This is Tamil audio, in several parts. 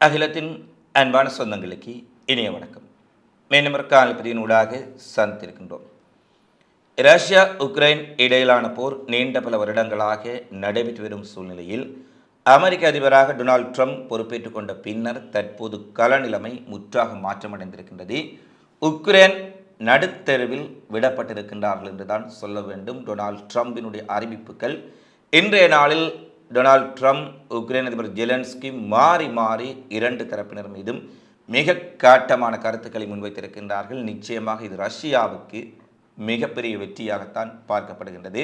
அகிலத்தின் அன்பான சொந்தங்களுக்கு இனிய வணக்கம். மீண்டும் காலப்பதியின் ஊடாக சந்தித்திருக்கின்றோம். ரஷ்யா உக்ரைன் இடையிலான போர் நீண்ட பல வருடங்களாக நடைபெற்று வரும் சூழ்நிலையில் அமெரிக்க அதிபராக டொனால்ட் ட்ரம்ப் பொறுப்பேற்றுக் கொண்ட பின்னர் தற்போது களநிலைமை முற்றாக மாற்றமடைந்திருக்கின்றது. உக்ரைன் நடுத்தெருவில் விடப்பட்டிருக்கின்றார்கள் என்றுதான் சொல்ல வேண்டும். டொனால்ட் ட்ரம்பினுடைய அறிவிப்புகள் இன்றைய நாளில் டொனால்ட் ட்ரம்ப் உக்ரைன் அதிபர் ஜெலன்ஸ்கி மாறி மாறி இரண்டு தரப்பினர் மீதும் மிக காட்டமான கருத்துக்களை முன்வைத்திருக்கின்றார்கள். நிச்சயமாக இது ரஷ்யாவுக்கு மிகப்பெரிய வெற்றியாகத்தான் பார்க்கப்படுகின்றது.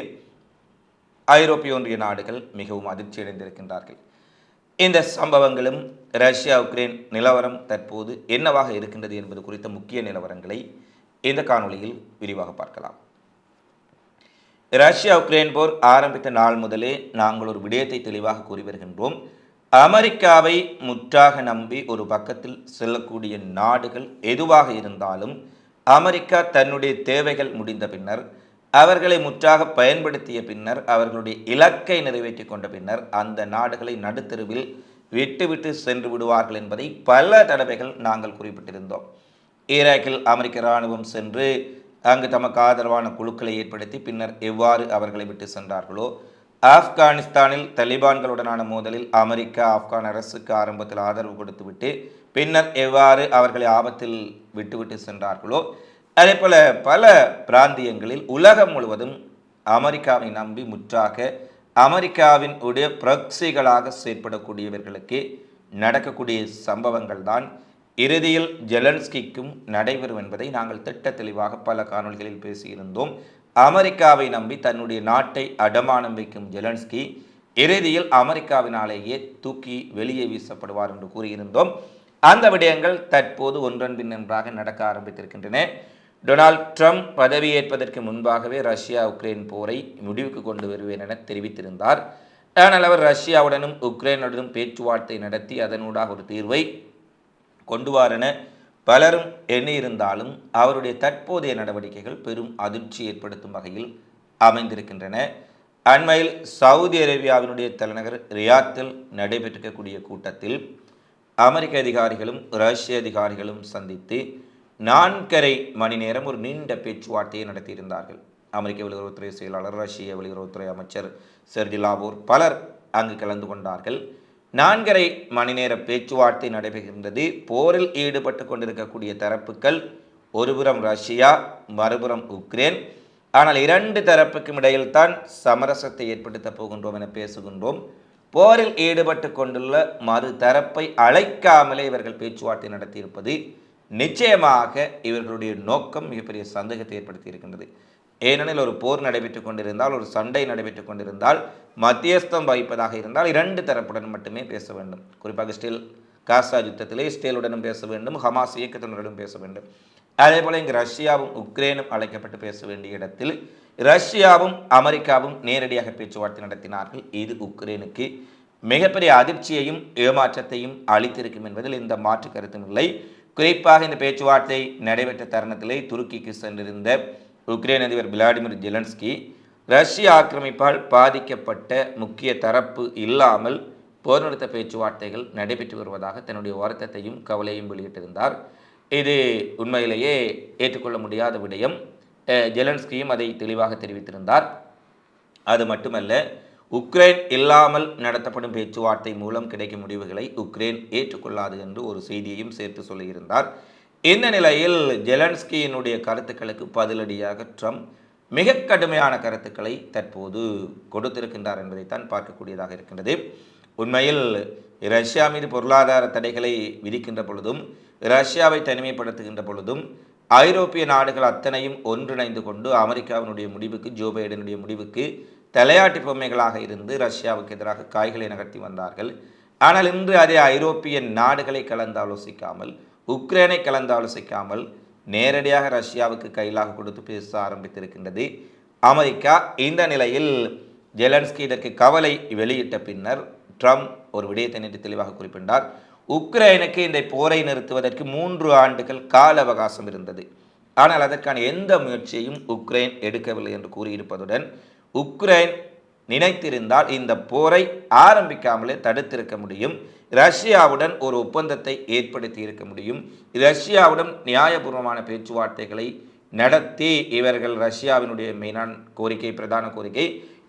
ஐரோப்பிய ஒன்றிய நாடுகள் மிகவும் அதிர்ச்சி அடைந்திருக்கின்றார்கள். இந்த சம்பவங்களும் ரஷ்யா உக்ரைன் நிலவரம் தற்போது என்னவாக இருக்கின்றது என்பது குறித்த முக்கிய நிலவரங்களை இந்த காணொளியில் விரிவாக பார்க்கலாம். ரஷ்யா உக்ரைன் போர் ஆரம்பித்த நாள் முதலே நாங்கள் ஒரு விடயத்தை தெளிவாக கூறி வருகின்றோம். அமெரிக்காவை முற்றாக நம்பி ஒரு பக்கத்தில் செல்லக்கூடிய நாடுகள் எதுவாக இருந்தாலும் அமெரிக்கா தன்னுடைய தேவைகள் முடிந்த பின்னர் அவர்களை முற்றாக பயன்படுத்திய பின்னர் அவர்களுடைய இலக்கை நிறைவேற்றி கொண்ட பின்னர் அந்த நாடுகளை நடுத்தெருவில் விட்டுவிட்டு சென்று விடுவார்கள் என்பதை பல தடவைகள் நாங்கள் குறிப்பிட்டிருந்தோம். ஈராக்கில் அமெரிக்க இராணுவம் சென்று அங்கு தமக்கு ஆதரவான குழுக்களை ஏற்படுத்தி பின்னர் எவ்வாறு அவர்களை விட்டு சென்றார்களோ ஆப்கானிஸ்தானில் தலிபான்களுடனான மோதலில் அமெரிக்கா ஆப்கான் அரசுக்கு ஆரம்பத்தில் ஆதரவு கொடுத்துவிட்டு பின்னர் எவ்வாறு அவர்களை ஆபத்தில் விட்டுவிட்டு சென்றார்களோ அதே போல பல பிராந்தியங்களில் உலகம் முழுவதும் அமெரிக்காவை நம்பி முற்றாக அமெரிக்காவின் உடைய பிரக்சிகளாக செயற்படக்கூடியவர்களுக்கு நடக்கக்கூடிய சம்பவங்கள் தான் இறுதியில் ஜெலன்ஸ்கிக்கும் நடைபெறும் என்பதை நாங்கள் திட்ட தெளிவாக பல காணொலிகளில் பேசியிருந்தோம். அமெரிக்காவை நம்பி தன்னுடைய நாட்டை அடமானம் வைக்கும் ஜெலன்ஸ்கி இறுதியில் அமெரிக்காவினாலேயே தூக்கி வெளியே வீசப்படுவார் என்று கூறியிருந்தோம். அந்த விடயங்கள் தற்போது ஒன்றன் பின் நன்றாக நடக்க ஆரம்பித்திருக்கின்றன. டொனால்ட் ட்ரம்ப் பதவியேற்பதற்கு முன்பாகவே ரஷ்யா உக்ரைன் போரை முடிவுக்கு கொண்டு வருவேன் என தெரிவித்திருந்தார். ஆனால் அவர் ரஷ்யாவுடனும் உக்ரைனுடனும் பேச்சுவார்த்தை நடத்தி அதனூடாக ஒரு தீர்வை கொண்டுவாரென பலரும் எண்ணியிருந்தாலும் அவருடைய தற்போதைய நடவடிக்கைகள் பெரும் அதிர்ச்சி ஏற்படுத்தும் வகையில் அமைந்திருக்கின்றன. அண்மையில் சவுதி அரேபியாவினுடைய தலைநகர் ரியாத்தில் நடைபெற்றிருக்கக்கூடிய கூட்டத்தில் அமெரிக்க அதிகாரிகளும் ரஷ்ய அதிகாரிகளும் சந்தித்து நான்கரை மணி நேரம் ஒரு நீண்ட பேச்சுவார்த்தையை நடத்தியிருந்தார்கள். அமெரிக்க வெளியுறவுத்துறை செயலாளர் ரஷ்ய வெளியுறவுத்துறை அமைச்சர் செர்ஜி லாபோர் பலர் அங்கு கலந்து கொண்டார்கள். நான்கரை மணி நேர பேச்சுவார்த்தை நடைபெறுகின்றது. போரில் ஈடுபட்டு கொண்டிருக்கக்கூடிய தரப்புகள் ஒருபுறம் ரஷ்யா மறுபுறம் உக்ரைன். ஆனால் இரண்டு தரப்புக்கும் இடையில்தான் சமரசத்தை ஏற்படுத்த போகின்றோம் என பேசுகின்றோம். போரில் ஈடுபட்டு கொண்டுள்ள மறு தரப்பை அழைக்காமலே இவர்கள் பேச்சுவார்த்தை நடத்தியிருப்பது நிச்சயமாக இவர்களுடைய நோக்கம் மிகப்பெரிய சந்தேகத்தை ஏற்படுத்தி இருக்கின்றது ஏனெனில் ஒரு போர் நடைபெற்று கொண்டிருந்தால் ஒரு சண்டை நடைபெற்றுக் கொண்டிருந்தால் மத்தியஸ்தம் வகிப்பதாக இருந்தால் இரண்டு தரப்புடன் மட்டுமே பேச வேண்டும். குறிப்பாக ஸ்டீல் காசா யுத்தத்திலே இஸ்ரேலுடனும் பேச வேண்டும் ஹமாஸ் இயக்கத்தினருடன் பேச வேண்டும். அதே போல இங்கு ரஷ்யாவும் உக்ரைனும் அழைக்கப்பட்டு பேச வேண்டிய இடத்தில் ரஷ்யாவும் அமெரிக்காவும் நேரடியாக பேச்சுவார்த்தை நடத்தினார்கள். இது உக்ரைனுக்கு மிகப்பெரிய அதிர்ச்சியையும் ஏமாற்றத்தையும் அளித்திருக்கும் என்பதில் இந்த மாற்று கருத்தும் இல்லை. குறிப்பாக இந்த பேச்சுவார்த்தை நடைபெற்ற தருணத்திலே துருக்கிக்கு சென்றிருந்த உக்ரைன் அதிபர் விளாடிமிர் ஜெலன்ஸ்கி ரஷ்ய ஆக்கிரமிப்பால் பாதிக்கப்பட்ட முக்கிய தரப்பு இல்லாமல் போர் நிறுத்த பேச்சுவார்த்தைகள் நடைபெற்று வருவதாக தன்னுடைய வருத்தத்தையும் கவலையும் வெளியிட்டிருந்தார். இது உண்மையிலேயே ஏற்றுக்கொள்ள முடியாத விடயம். ஜெலன்ஸ்கியும் அதை தெளிவாக தெரிவித்திருந்தார். அது மட்டுமல்ல உக்ரைன் இல்லாமல் நடத்தப்படும் பேச்சுவார்த்தை மூலம் கிடைக்கும் முடிவுகளை உக்ரைன் ஏற்றுக்கொள்ளாது என்று ஒரு செய்தியையும் சேர்த்து சொல்லியிருந்தார். இந்த நிலையில் ஜெலன்ஸ்கியினுடைய கருத்துக்களுக்கு பதிலடியாக ட்ரம்ப் மிக கடுமையான கருத்துக்களை தற்போது கொடுத்திருக்கின்றார் என்பதைத்தான் பார்க்கக்கூடியதாக இருக்கின்றது. உண்மையில் ரஷ்யா மீது பொருளாதார தடைகளை விதிக்கின்ற பொழுதும் ரஷ்யாவை தனிமைப்படுத்துகின்ற பொழுதும் ஐரோப்பிய நாடுகள் அத்தனையும் ஒன்றிணைந்து கொண்டு அமெரிக்காவினுடைய முடிவுக்கு ஜோ பைடனுடைய முடிவுக்கு தலையாட்டி பொம்மைகளாக இருந்து ரஷ்யாவுக்கு எதிராக காய்களை நகர்த்தி வந்தார்கள். ஆனால் இன்று அதே ஐரோப்பிய நாடுகளை கலந்து ஆலோசிக்காமல் உக்ரைனை கலந்து ஆலோசிக்காமல் நேரடியாக ரஷ்யாவுக்கு கையிலாக கொடுத்து பேச ஆரம்பித்திருக்கின்றது. அமெரிக்கா இந்த நிலையில் ஜெலன்ஸ்கி இதற்கு கவலை வெளியிட்ட பின்னர் ட்ரம்ப் ஒரு விடயத்தை நேற்று தெளிவாக குறிப்பிட்டார். உக்ரைனுக்கு இந்த போரை நிறுத்துவதற்கு மூன்று ஆண்டுகள் கால அவகாசம் இருந்தது. ஆனால் அதற்கான எந்த முயற்சியையும் உக்ரைன் எடுக்கவில்லை என்று கூறியிருப்பதுடன் உக்ரைன் நினைத்திருந்தால் இந்த போரை ஆரம்பிக்காமலே தடுத்திருக்க முடியும். ரஷ்யாவுடன் ஒரு ஒப்பந்தத்தை ஏற்படுத்தி இருக்க முடியும். ரஷ்யாவுடன் நியாயபூர்வமான பேச்சுவார்த்தைகளை நடத்தி இவர்கள் ரஷ்யாவினுடைய மெயினான கோரிக்கை பிரதான கோரிக்கை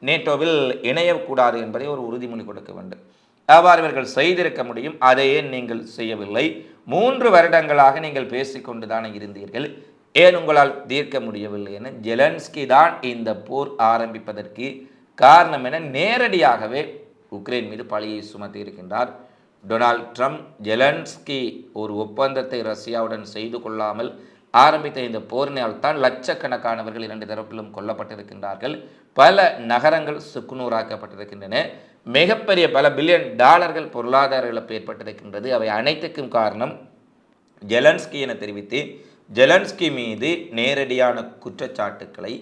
நேட்டோவில் இணையக்கூடாது என்பதை ஒரு உறுதிமொழி கொடுக்க வேண்டும். அவ்வாறு இவர்கள் செய்திருக்க முடியும். அதையே நீங்கள் செய்யவில்லை. மூன்று வருடங்களாக நீங்கள் பேசிக்கொண்டு தானே இருந்தீர்கள். ஏன் உங்களால் தீர்க்க முடியவில்லை என ஜெலன்ஸ்கி தான் இந்த போர் ஆரம்பிப்பதற்கு காரணம் என நேரடியாகவே உக்ரைன் மீது பழியை சுமத்தி இருக்கின்றார் டொனால்ட் ட்ரம்ப் ஜெலன்ஸ்கி ஒரு ஒப்பந்தத்தை ரஷ்யாவுடன் செய்து கொள்ளாமல் ஆரம்பித்த இந்த போரினால் தான் லட்சக்கணக்கானவர்கள் இரண்டு தரப்பிலும் கொல்லப்பட்டிருக்கின்றார்கள். பல நகரங்கள் சுக்குநூறாக்கப்பட்டிருக்கின்றன. மிகப்பெரிய பல பில்லியன் டாலர்கள் பொருளாதார இழப்பு ஏற்பட்டிருக்கின்றது. அவை அனைத்துக்கும் காரணம் ஜெலன்ஸ்கி என தெரிவித்து ஜெலன்ஸ்கி மீது நேரடியான குற்றச்சாட்டுக்களை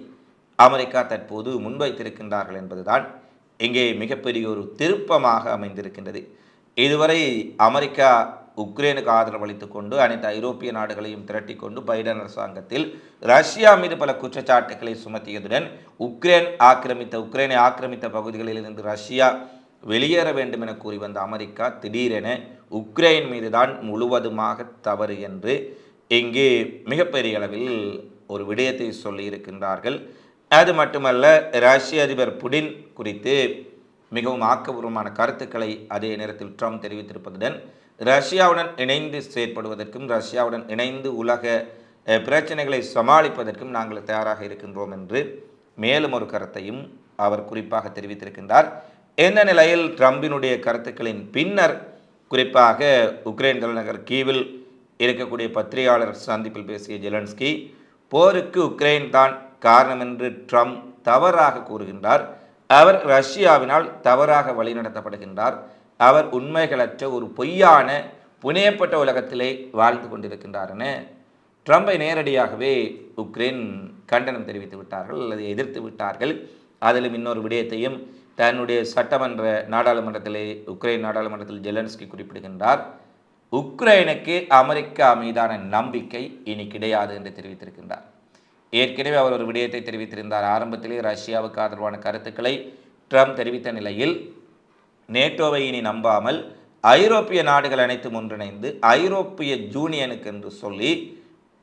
அமெரிக்கா தற்போது முன்வைத்திருக்கின்றார்கள் என்பதுதான் இங்கே மிகப்பெரிய ஒரு திருப்பமாக அமைந்திருக்கின்றது. இதுவரை அமெரிக்கா உக்ரைனுக்கு ஆதரவு அளித்துக் கொண்டு அனைத்து ஐரோப்பிய நாடுகளையும் திரட்டி கொண்டு பைடன் அரசாங்கத்தில் ரஷ்யா மீது பல குற்றச்சாட்டுகளை சுமத்தியதுடன் உக்ரைன் ஆக்கிரமித்த உக்ரைனை ஆக்கிரமித்த பகுதிகளில் இருந்து ரஷ்யா வெளியேற வேண்டும் என கூறி வந்த அமெரிக்கா திடீரென உக்ரைன் மீதுதான் முழுவதுமாக தவறு என்று இங்கே மிகப்பெரிய அளவில் ஒரு விடயத்தை சொல்லியிருக்கின்றார்கள். அது மட்டுமல்ல ரஷ்ய அதிபர் புடின் குறித்து மிகவும் ஆக்கபூர்வமான கருத்துக்களை அதே நேரத்தில் ட்ரம்ப் தெரிவித்திருப்பதுடன் ரஷ்யாவுடன் இணைந்து செயற்படுவதற்கும் ரஷ்யாவுடன் இணைந்து உலக பிரச்சனைகளை சமாளிப்பதற்கும் நாங்கள் தயாராக இருக்கின்றோம் என்று மேலும் ஒரு கருத்தையும் அவர் குறிப்பாக தெரிவித்திருக்கின்றார். இந்த நிலையில் ட்ரம்பினுடைய கருத்துக்களின் பின்னர் குறிப்பாக உக்ரைன் தலைநகர் கீவில் இருக்கக்கூடிய பத்திரிகையாளர் சந்திப்பில் பேசிய ஜெலன்ஸ்கி போருக்கு உக்ரைன் தான் காரணம் என்று ட்ரம்ப் தவறாக கூறுகின்றார். அவர் ரஷ்யாவினால் தவறாக வழிநடத்தப்படுகின்றார். அவர் உண்மைகளற்ற ஒரு பொய்யான புனையப்பட்ட உலகத்திலே வாழ்ந்து கொண்டிருக்கின்றார் என ட்ரம்பை நேரடியாகவே உக்ரைன் கண்டனம் தெரிவித்து விட்டார்கள் அல்லது எதிர்த்து விட்டார்கள். அதிலும் இன்னொரு விடயத்தையும் தன்னுடைய சட்டமன்ற நாடாளுமன்றத்திலே உக்ரைன் நாடாளுமன்றத்தில் ஜெலன்ஸ்கி குறிப்பிடுகின்றார். உக்ரைனுக்கு அமெரிக்கா மீதான நம்பிக்கை இனி கிடையாது என்று தெரிவித்திருக்கின்றார். ஏற்கனவே அவர் ஒரு விடயத்தை தெரிவித்திருந்தார். ஆரம்பத்திலே ரஷ்யாவுக்கு ஆதரவான கருத்துக்களை ட்ரம்ப் தெரிவித்த நிலையில் நேட்டோவை இனி நம்பாமல் ஐரோப்பிய நாடுகள் அனைத்தும் ஒன்றிணைந்து ஐரோப்பிய ஜூனியனுக்கு என்று சொல்லி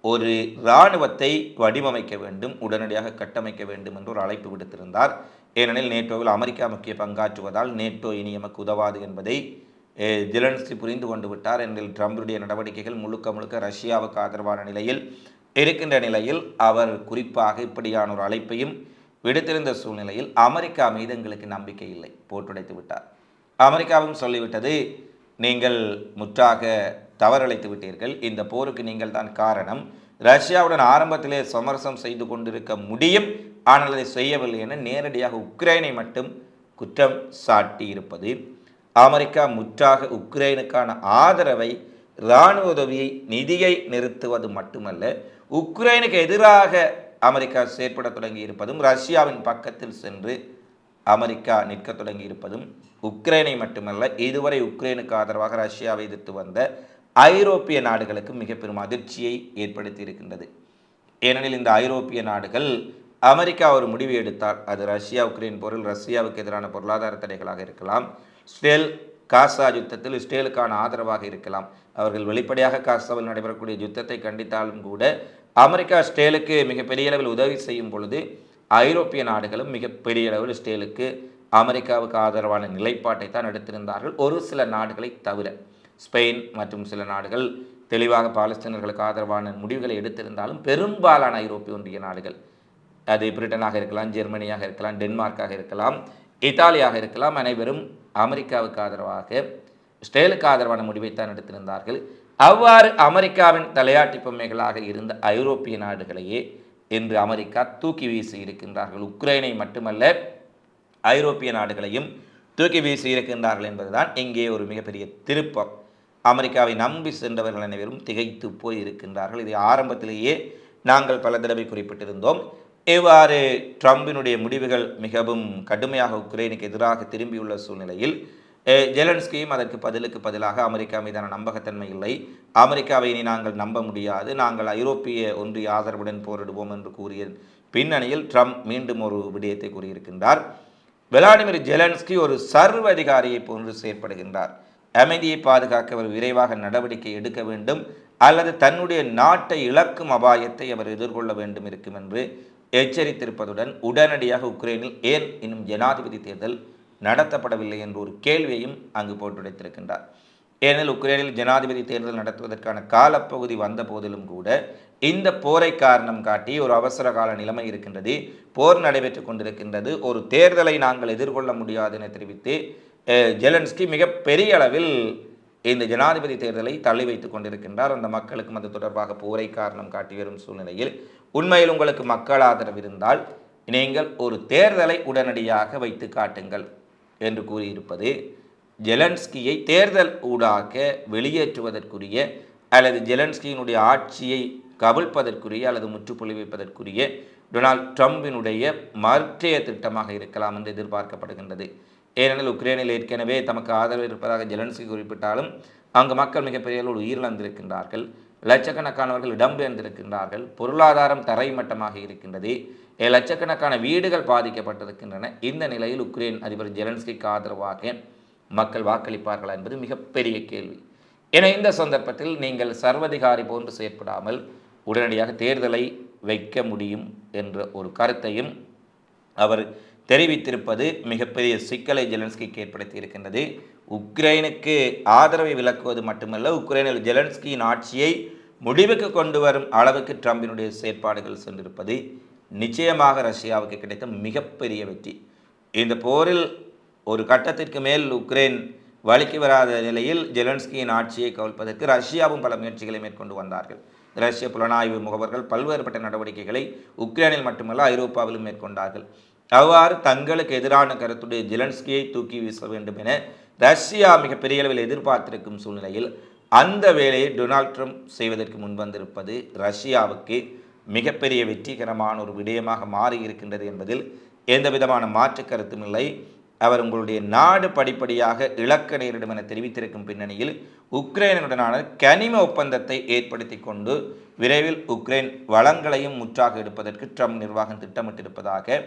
ஒரு இராணுவத்தை வடிவமைக்க வேண்டும் உடனடியாக கட்டமைக்க வேண்டும் என்று ஒரு அழைப்பு விடுத்திருந்தார். ஏனெனில் நேட்டோவில் அமெரிக்கா முக்கிய பங்காற்றுவதால் நேட்டோ இனி எமக்கு உதவாது என்பதை அஹ், ஜெலன்ஸ்கி புரிந்து கொண்டு விட்டார். என்றில் ட்ரம்புடைய நடவடிக்கைகள் முழுக்க முழுக்க ரஷ்யாவுக்கு ஆதரவான நிலையில் இருக்கின்ற நிலையில் அவர் குறிப்பாக இப்படியான ஒரு அழைப்பையும் விடுத்திருந்த சூழ்நிலையில் அமெரிக்கா மீது எங்களுக்கு நம்பிக்கை இல்லை. போட்டுடைத்து விட்டார். அமெரிக்காவும் சொல்லிவிட்டது நீங்கள் முற்றாக தவறளித்து விட்டீர்கள். இந்த போருக்கு நீங்கள் தான் காரணம். ரஷ்யாவுடன் ஆரம்பத்திலே சமரசம் செய்து கொண்டிருக்க முடியும். ஆனால் அதை செய்யவில்லை என நேரடியாக உக்ரைனை மட்டும் குற்றம் சாட்டியிருப்பது. அமெரிக்கா முற்றாக உக்ரைனுக்கான ஆதரவை இராணுவ உதவியை நிதியை நிறுத்துவது மட்டுமல்ல உக்ரைனுக்கு எதிராக அமெரிக்கா செயற்பட தொடங்கி இருப்பதும் ரஷ்யாவின் பக்கத்தில் சென்று அமெரிக்கா நிற்க தொடங்கி இருப்பதும் உக்ரைனை மட்டுமல்ல இதுவரை உக்ரைனுக்கு ஆதரவாக ரஷ்யாவை எதிர்த்து வந்த ஐரோப்பிய நாடுகளுக்கு மிக பெரும் அதிர்ச்சியை ஏற்படுத்தி இருக்கின்றது ஏனெனில் இந்த ஐரோப்பிய நாடுகள் அமெரிக்கா ஒரு முடிவு எடுத்தால் அது ரஷ்யா உக்ரைன் போரில் ரஷ்யாவுக்கு எதிரான பொருளாதார தடைகளாக இருக்கலாம். ஸ்டேல் காசா யுத்தத்தில் இஸ்ரேலுக்கான ஆதரவாக இருக்கலாம். அவர்கள் வெளிப்படையாக காசாவில் நடைபெறக்கூடிய யுத்தத்தை கண்டித்தாலும் கூட அமெரிக்கா ஸ்டேலுக்கு மிகப்பெரிய அளவில் உதவி செய்யும் பொழுது ஐரோப்பிய நாடுகளும் மிகப்பெரிய அளவில் ஸ்டேலுக்கு அமெரிக்காவுக்கு ஆதரவான நிலைப்பாட்டை தான் எடுத்திருந்தார்கள். ஒரு சில நாடுகளை தவிர ஸ்பெயின் மற்றும் சில நாடுகள் தெளிவாக பாலஸ்தீனர்களுக்கு ஆதரவான முடிவுகளை எடுத்திருந்தாலும் பெரும்பாலான ஐரோப்பிய ஒன்றிய நாடுகள் அது பிரிட்டனாக இருக்கலாம் ஜெர்மனியாக இருக்கலாம் டென்மார்க்காக இருக்கலாம் இத்தாலியாக இருக்கலாம் அனைவரும் அமெரிக்காவுக்கு ஆதரவாக ஸ்டேலுக்கு ஆதரவான முடிவைத்தான் எடுத்திருந்தார்கள். அவ்வாறு அமெரிக்காவின் தலையாட்டி பொம்மைகளாக இருந்த ஐரோப்பிய நாடுகளையே இன்று அமெரிக்கா தூக்கி வீசி இருக்கின்றார்கள். உக்ரைனை மட்டுமல்ல ஐரோப்பிய நாடுகளையும் தூக்கி வீசி இருக்கின்றார்கள் என்பதுதான் இங்கே ஒரு மிகப்பெரிய திருப்பம். அமெரிக்காவை நம்பி சென்றவர்கள் அனைவரும் திகைத்து போய் இருக்கின்றார்கள் இதை ஆரம்பத்திலேயே நாங்கள் பல தடவை குறிப்பிட்டிருந்தோம். இவ்வாறு ட்ரம்பினுடைய முடிவுகள் மிகவும் கடுமையாக உக்ரைனுக்கு எதிராக திரும்பியுள்ள சூழ்நிலையில் ஜெலன்ஸ்கியும் அதற்கு பதிலுக்கு பதிலாக அமெரிக்கா மீதான நம்பகத்தன்மை இல்லை. அமெரிக்காவை இனி நாங்கள் நம்ப முடியாது. நாங்கள் ஐரோப்பிய ஒன்றிய ஆதரவுடன் போரிடுவோம் என்று கூறிய பின்னணியில் ட்ரம்ப் மீண்டும் ஒரு விடயத்தை கூறியிருக்கின்றார். விளாடிமிர் ஜெலன்ஸ்கி ஒரு சர்வ அதிகாரியை போன்று செயற்படுகின்றார். அமைதியை பாதுகாக்க அவர் விரைவாக நடவடிக்கை எடுக்க வேண்டும். அல்லது தன்னுடைய நாட்டை இழக்கும் அபாயத்தை அவர் எதிர்கொள்ள வேண்டும் இருக்கும் என்று எச்சரித்திருப்பதுடன் உடனடியாக உக்ரைனில் ஏன் இன்னும் ஜனாதிபதி தேர்தல் நடத்தப்படவில்லை என்ற ஒரு கேள்வியையும் அங்கு போட்டுடைத்திருக்கின்றார். ஏனெனில் உக்ரைனில் ஜனாதிபதி தேர்தல் நடத்துவதற்கான காலப்பகுதி வந்த போதிலும் கூட இந்த போரை காரணம் காட்டி ஒரு அவசர கால நிலைமை இருக்கின்றது. போர் நடைபெற்று கொண்டிருக்கின்றது. ஒரு தேர்தலை நாங்கள் எதிர்கொள்ள முடியாது என தெரிவித்து ஜெலன்ஸ்கி மிக பெரிய அளவில் இந்த ஜனாதிபதி தேர்தலை தள்ளி வைத்துக் கொண்டிருக்கின்றார். அந்த மக்களுக்கும் அது தொடர்பாக போரை காரணம் காட்டி வரும் சூழ்நிலையில் உண்மையில் உங்களுக்கு மக்கள் ஆதரவு இருந்தால் நீங்கள் ஒரு தேர்தலை உடனடியாக வைத்து காட்டுங்கள். என்று கூறியிருப்பது ஜெலன்ஸ்கியை தேர்தல் ஊடாக வெளியேற்றுவதற்குரிய அல்லது ஜெலன்ஸ்கியினுடைய ஆட்சியை கவிழ்ப்பதற்குரிய அல்லது முற்றுப்புள்ளி வைப்பதற்குரிய டொனால்ட் ட்ரம்பினுடைய மற்றைய திட்டமாக இருக்கலாம் என்று எதிர்பார்க்கப்படுகின்றது. ஏனெனில் உக்ரைனில் ஏற்கனவே தமக்கு ஆதரவு இருப்பதாக ஜெலன்ஸ்கி குறிப்பிட்டாலும் அங்கு மக்கள் மிகப்பெரிய அளவில் உயிரிழந்திருக்கின்றார்கள். லட்சக்கணக்கானவர்கள் இடம்பெயர்ந்திருக்கின்றார்கள் பொருளாதாரம் தரைமட்டமாக இருக்கின்றது. லட்சக்கணக்கான வீடுகள் பாதிக்கப்பட்டிருக்கின்றன. இந்த நிலையில் உக்ரைன் அதிபர் ஜெலன்ஸ்கிக்கு ஆதரவாக மக்கள் வாக்களிப்பார்களா என்பது மிகப்பெரிய கேள்வி. என இந்த சந்தர்ப்பத்தில் நீங்கள் சர்வதிகாரி போன்று செயற்படாமல் உடனடியாக தேர்தலை வைக்க முடியும் என்ற ஒரு கருத்தையும் அவர் தெரிவித்திருப்பது மிகப்பெரிய சிக்கலை ஜெலன்ஸ்கிக்கு ஏற்படுத்தி இருக்கின்றது. உக்ரைனுக்கு ஆதரவை விளக்குவது மட்டுமல்ல உக்ரைனில் ஜெலன்ஸ்கியின் ஆட்சியை முடிவுக்கு கொண்டு வரும் அளவுக்கு ட்ரம்பினுடைய செயற்பாடுகள் சென்றிருப்பது நிச்சயமாக ரஷ்யாவுக்கு கிடைத்த மிகப்பெரிய வெற்றி. இந்த போரில் ஒரு கட்டத்திற்கு மேல் உக்ரைன் வழிக்கு வராத நிலையில் ஜெலன்ஸ்கியின் ஆட்சியை கவிழ்ப்பதற்கு ரஷ்யாவும் பல முயற்சிகளை மேற்கொண்டு வந்தார்கள். ரஷ்ய புலனாய்வு முகவர்கள் பல்வேறுபட்ட நடவடிக்கைகளை உக்ரைனில் மட்டுமல்ல ஐரோப்பாவிலும் மேற்கொண்டார்கள். அவ்வாறு தங்களுக்கு எதிரான கருத்துடைய ஜெலன்ஸ்கியை தூக்கி வீச வேண்டும் என ரஷ்யா மிகப்பெரிய அளவில் எதிர்பார்த்திருக்கும் சூழ்நிலையில் அந்த வேலையை டொனால்ட் ட்ரம்ப் செய்வதற்கு முன்வந்திருப்பது ரஷ்யாவுக்கு மிகப்பெரிய வெற்றிகரமான ஒரு விடயமாக மாறி இருக்கின்றது என்பதில் எந்த விதமான மாற்று கருத்தும் இல்லை. அவர் உங்களுடைய நாடு படிப்படியாக இழக்க நேரிடும் என தெரிவித்திருக்கும் பின்னணியில் உக்ரைனுடனான கனிம ஒப்பந்தத்தை ஏற்படுத்தி கொண்டு விரைவில் உக்ரைன் வளங்களையும் முற்றாக எடுப்பதற்கு ட்ரம்ப் நிர்வாகம் திட்டமிட்டிருப்பதாக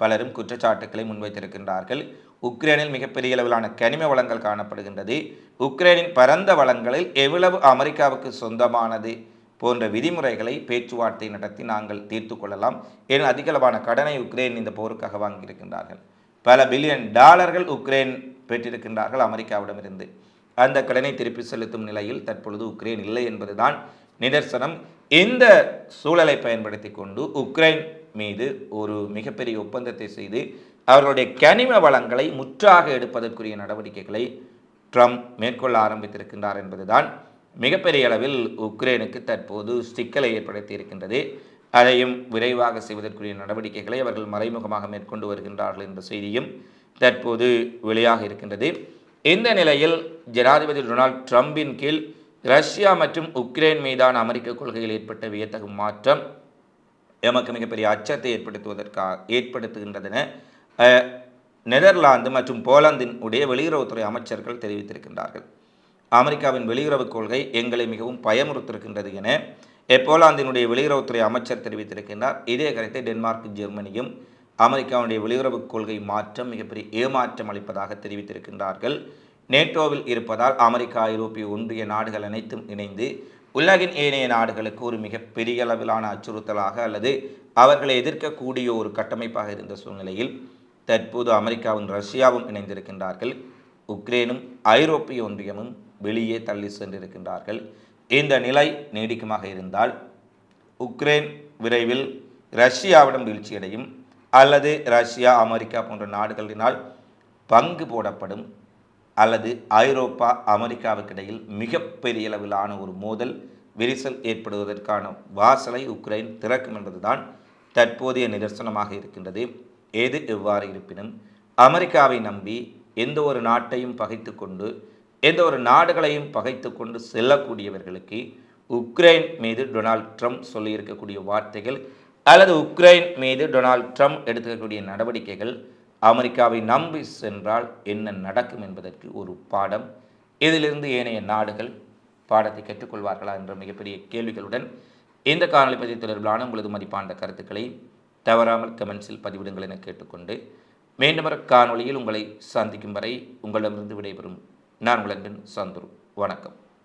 பலரும் குற்றச்சாட்டுக்களை முன்வைத்திருக்கின்றார்கள். உக்ரைனில் மிகப்பெரிய அளவிலான கனிம வளங்கள் காணப்படுகின்றது. உக்ரைனின் பரந்த வளங்களில் எவ்வளவு அமெரிக்காவுக்கு சொந்தமானது போன்ற விதிமுறைகளை பேச்சுவார்த்தை நடத்தி நாங்கள் தீர்த்து கொள்ளலாம். ஏன்? அதிகளவான கடனை உக்ரைன் இந்த போருக்காக வாங்கியிருக்கின்றார்கள். பல பில்லியன் டாலர்கள் உக்ரைன் பெற்றிருக்கின்றார்கள் அமெரிக்காவிடமிருந்து. அந்த கடனை திருப்பி செலுத்தும் நிலையில் தற்பொழுது உக்ரைன் இல்லை என்பதுதான் நிதர்சனம். இந்த சூழலை பயன்படுத்தி கொண்டு உக்ரைன் மீது ஒரு மிகப்பெரிய ஒப்பந்தத்தை செய்து அவர்களுடைய கனிம வளங்களை முற்றாக எடுப்பதற்குரிய நடவடிக்கைகளை ட்ரம்ப் மேற்கொள்ள ஆரம்பித்திருக்கின்றார் என்பதுதான் மிகப்பெரிய அளவில் உக்ரைனுக்கு தற்போது சிக்கலை ஏற்படுத்தி இருக்கின்றது அதையும் விரைவாக செய்வதற்குரிய நடவடிக்கைகளை அவர்கள் மறைமுகமாக மேற்கொண்டு வருகின்றார்கள் என்ற செய்தியும் தற்போது வெளியாக இருக்கின்றது. இந்த நிலையில் ஜனாதிபதி டொனால்ட் ட்ரம்பின் கீழ் ரஷ்யா மற்றும் உக்ரைன் மீதான அமெரிக்க கொள்கையில் ஏற்பட்ட வியத்தகு மாற்றம் எமக்கு மிகப்பெரிய அச்சத்தை ஏற்படுத்துவதற்காக ஏற்படுத்துகின்றதென நெதர்லாந்து மற்றும் போலாந்தின் உடைய வெளியுறவுத்துறை அமைச்சர்கள் தெரிவித்திருக்கின்றார்கள். அமெரிக்காவின் வெளியுறவுக் கொள்கை எங்களை மிகவும் பயமுறுத்திருக்கின்றது என போலாந்தினுடைய வெளியுறவுத்துறை அமைச்சர் தெரிவித்திருக்கின்றார். இதே கருத்தை டென்மார்க் ஜெர்மனியும் அமெரிக்காவுடைய வெளியுறவுக் கொள்கை மாற்றம் மிகப்பெரிய ஏமாற்றம் அளிப்பதாக தெரிவித்திருக்கின்றார்கள். நேட்டோவில் இருப்பதால் அமெரிக்கா ஐரோப்பிய ஒன்றிய நாடுகள் அனைத்தும் இணைந்து உலகின் ஏனைய நாடுகளுக்கு ஒரு மிகப்பெரிய அளவிலான அச்சுறுத்தலாக அல்லது அவர்களை எதிர்க்கக்கூடிய ஒரு கட்டமைப்பாக இருந்த சூழ்நிலையில் தற்போது அமெரிக்காவும் ரஷ்யாவும் இணைந்திருக்கின்றார்கள். உக்ரைனும் ஐரோப்பிய ஒன்றியமும் வெளியே தள்ளி சென்றிருக்கின்றார்கள். இந்த நிலை நீடிக்குமாக இருந்தால் உக்ரைன் விரைவில் ரஷ்யாவிடம் வீழ்ச்சியடையும் அல்லது ரஷ்யா அமெரிக்கா போன்ற நாடுகளினால் பங்கு போடப்படும் அல்லது ஐரோப்பா அமெரிக்காவுக்கு இடையில் மிகப்பெரிய அளவிலான ஒரு மோதல் விரிசல் ஏற்படுவதற்கான வாசலை உக்ரைன் திறக்கும் என்பதுதான் தற்போதைய நிதர்சனமாக இருக்கின்றது. எது எவ்வாறு இருப்பினும் அமெரிக்காவை நம்பி எந்த ஒரு நாட்டையும் பகைத்து கொண்டு எந்த ஒரு நாடுகளையும் பகைத்து கொண்டு செல்லக்கூடியவர்களுக்கு உக்ரைன் மீது டொனால்ட் ட்ரம்ப் சொல்லியிருக்கக்கூடிய வார்த்தைகள் அல்லது உக்ரைன் மீது டொனால்ட் ட்ரம்ப் எடுத்துக்கக்கூடிய நடவடிக்கைகள் அமெரிக்காவை நம்பி சென்றால் என்ன நடக்கும் என்பதற்கு ஒரு பாடம். இதிலிருந்து ஏனைய நாடுகள் பாடத்தை கற்றுக்கொள்வார்களா என்ற மிகப்பெரிய கேள்விகளுடன் இந்த காணொலி பதிவு தொடர்பிலான உங்களது மதிப்பான கருத்துக்களை தவறாமல் கமெண்ட்ஸில் பதிவிடுங்கள் என கேட்டுக்கொண்டு மீண்டும் காணொலியில் உங்களை சந்திக்கும் வரை உங்களிடமிருந்து விடைபெறும். நான் உலகின் சந்துரு. வணக்கம்.